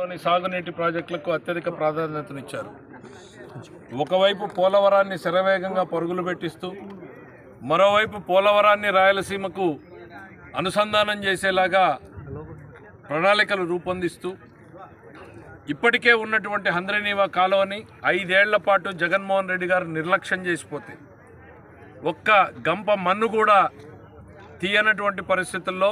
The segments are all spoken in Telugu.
లోని సాగునీటి ప్రాజెక్టులకు అత్యధిక ప్రాధాన్యతనిచ్చారు. ఒకవైపు పోలవరాన్ని శరవేగంగా పరుగులు పెట్టిస్తూ మరోవైపు పోలవరాన్ని రాయలసీమకు అనుసంధానం చేసేలాగా ప్రణాళికలు రూపొందిస్తూ ఇప్పటికే ఉన్నటువంటి హంద్రనీవా కాలువని ఐదేళ్ళ పాటు జగన్మోహన్ రెడ్డి గారు నిర్లక్ష్యం చేసిపోతే ఒక్క గంప మన్ను కూడా తీయనటువంటి పరిస్థితుల్లో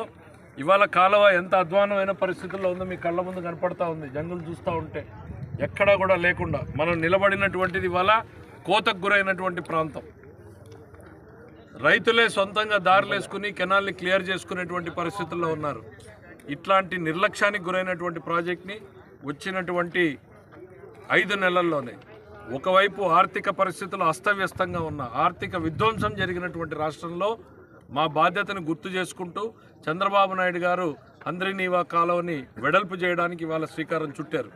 ఇవాళ కాలువ ఎంత అధ్వానమైన పరిస్థితుల్లో ఉందో మీ కళ్ళ ముందు కనపడతా ఉంది. జంగులు చూస్తూ ఉంటే ఎక్కడా కూడా లేకుండా మనం నిలబడినటువంటిది ఇవాళ కోతకు గురైనటువంటి ప్రాంతం. రైతులే సొంతంగా దారులేసుకుని కెనాల్ని క్లియర్ చేసుకునేటువంటి పరిస్థితుల్లో ఉన్నారు. ఇట్లాంటి నిర్లక్ష్యానికి గురైనటువంటి ప్రాజెక్ట్ని వచ్చినటువంటి ఐదు నెలల్లోనే ఒకవైపు ఆర్థిక పరిస్థితులు అస్తవ్యస్తంగా ఉన్న ఆర్థిక విధ్వంసం జరిగినటువంటి రాష్ట్రంలో మా బాధ్యతను గుర్తు చేసుకుంటూ చంద్రబాబు నాయుడు గారు అంద్రినీవా కాలువని వెడల్పు చేయడానికి ఇవాళ శ్రీకారం చుట్టారు.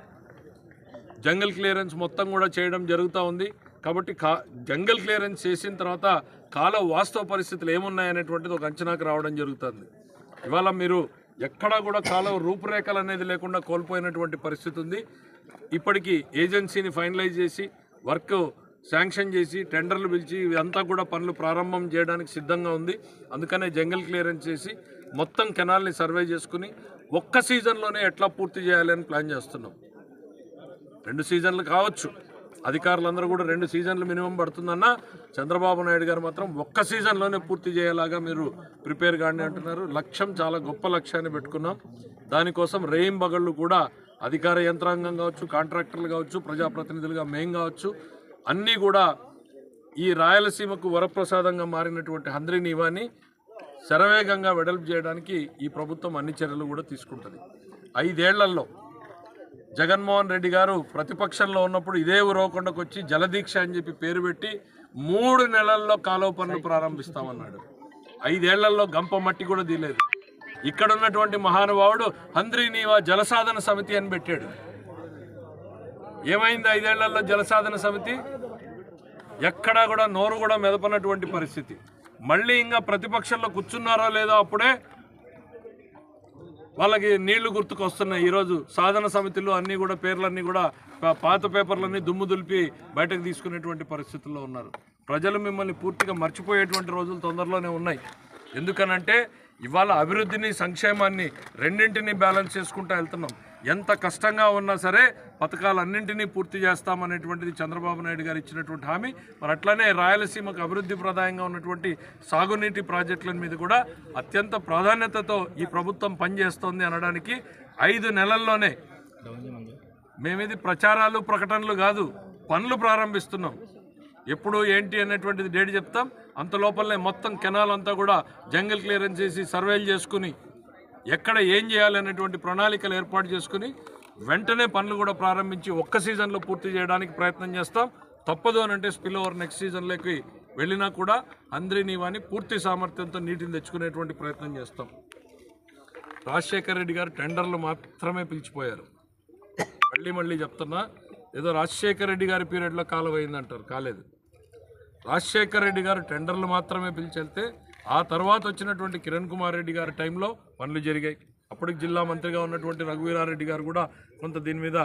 జంగల్ క్లియరెన్స్ మొత్తం కూడా చేయడం జరుగుతూ ఉంది. కాబట్టి కా జంగల్ క్లియరెన్స్ చేసిన తర్వాత కాలువ వాస్తవ పరిస్థితులు ఏమున్నాయనేటువంటిది ఒక అంచనాకు రావడం జరుగుతుంది. ఇవాళ మీరు ఎక్కడా కూడా కాలువ రూపురేఖలు అనేది లేకుండా కోల్పోయినటువంటి పరిస్థితి ఉంది. ఇప్పటికీ ఏజెన్సీని ఫైనలైజ్ చేసి వర్క్ శాంక్షన్ చేసి టెండర్లు పిలిచి ఇదంతా కూడా పనులు ప్రారంభం చేయడానికి సిద్ధంగా ఉంది. అందుకనే జంగల్ క్లియరెన్స్ చేసి మొత్తం కెనాల్ని సర్వే చేసుకుని ఒక్క సీజన్లోనే ఎట్లా పూర్తి చేయాలి అని ప్లాన్ చేస్తున్నాం. రెండు సీజన్లు కావచ్చు. అధికారులందరూ కూడా రెండు సీజన్లు మినిమం పడుతుందన్న చంద్రబాబు నాయుడు గారు మాత్రం ఒక్క సీజన్లోనే పూర్తి చేయేలాగా మీరు ప్రిపేర్ కానీ అంటున్నారు. లక్ష్యం చాలా గొప్ప లక్ష్యాన్ని పెట్టుకున్నాం. దానికోసం రేయింబగళ్ళు కూడా అధికార యంత్రాంగం కావచ్చు కాంట్రాక్టర్లు కావచ్చు ప్రజాప్రతినిధులుగా మేం కావచ్చు అన్నీ కూడా ఈ రాయలసీమకు వరప్రసాదంగా మారినటువంటి హంద్రి నీవాని శరవేగంగా వెడల్పు చేయడానికి ఈ ప్రభుత్వం అన్ని చర్యలు కూడా తీసుకుంటుంది. ఐదేళ్ళలో జగన్మోహన్ రెడ్డి గారు ప్రతిపక్షంలో ఉన్నప్పుడు ఇదే ఉరవకొండకు వచ్చి జలదీక్ష అని చెప్పి పేరు పెట్టి మూడు నెలల్లో కాలువ పనులు ప్రారంభిస్తామన్నాడు. ఐదేళ్ళలో గంప మట్టి కూడా తీయలేదు. ఇక్కడ ఉన్నటువంటి మహానుభావుడు హంద్రీనీవా జలసాధన సమితి అని పెట్టాడు. ఏమైంది ఐదేళ్ళలో జలసాధన సమితి? ఎక్కడా కూడా నోరు కూడా మెదపనటువంటి పరిస్థితి. మళ్ళీ ఇంకా ప్రతిపక్షంలో కూర్చున్నారో లేదో అప్పుడే వాళ్ళకి నీళ్ళు గుర్తుకొస్తున్నాయి. ఈరోజు సాధన సమితిలో అన్నీ కూడా పేర్లన్నీ కూడా పాత పేపర్లన్నీ దుమ్ము దులిపి బయటకు తీసుకునేటువంటి పరిస్థితుల్లో ఉన్నారు. ప్రజలు మిమ్మల్ని పూర్తిగా మర్చిపోయేటువంటి రోజులు తొందరలోనే ఉన్నాయి. ఎందుకనంటే ఇవాళ అభివృద్ధిని సంక్షేమాన్ని రెండింటినీ బ్యాలెన్స్ చేసుకుంటూ వెళ్తున్నాం. ఎంత కష్టంగా ఉన్నా సరే పథకాలన్నింటినీ పూర్తి చేస్తామనేటువంటిది చంద్రబాబు నాయుడు గారు ఇచ్చినటువంటి హామీ. మరి అట్లనే రాయలసీమకు అభివృద్ధి ప్రదాయంగా ఉన్నటువంటి సాగునీటి ప్రాజెక్టుల మీద కూడా అత్యంత ప్రాధాన్యతతో ఈ ప్రభుత్వం పనిచేస్తోంది అనడానికి ఐదు నెలల్లోనే మేమిది ప్రచారాలు ప్రకటనలు కాదు పనులు ప్రారంభిస్తున్నాం. ఎప్పుడు ఏంటి అనేటువంటిది డేట్ చెప్తాం. అంత లోపలనే మొత్తం కెనాల్ అంతా కూడా జంగల్ క్లియరెన్స్ చేసి సర్వేలు చేసుకుని ఎక్కడ ఏం చేయాలనేటువంటి ప్రణాళికలు ఏర్పాటు చేసుకుని వెంటనే పనులు కూడా ప్రారంభించి ఒక్క సీజన్లో పూర్తి చేయడానికి ప్రయత్నం చేస్తాం. తప్పదు అని అంటే స్పిల్ ఓవర్ నెక్స్ట్ సీజన్లోకి వెళ్ళినా కూడా అంద్రినీవాని పూర్తి సామర్థ్యంతో నీటిని తెచ్చుకునేటువంటి ప్రయత్నం చేస్తాం. రాజశేఖర్ రెడ్డి గారు టెండర్లు మాత్రమే పిలిచిపోయారు. మళ్ళీ మళ్ళీ చెప్తున్నా ఏదో రాజశేఖర్ రెడ్డి గారి పీరియడ్లో కాలం అయిందంటారు కాలేదు. రాజశేఖర్ రెడ్డి గారు టెండర్లు మాత్రమే పిలిచి వెళ్తే ఆ తర్వాత వచ్చినటువంటి కిరణ్ కుమార్ రెడ్డి గారి టైంలో పనులు జరిగాయి. అప్పటికి జిల్లా మంత్రిగా ఉన్నటువంటి రఘువీరారెడ్డి గారు కూడా కొంత దీని మీద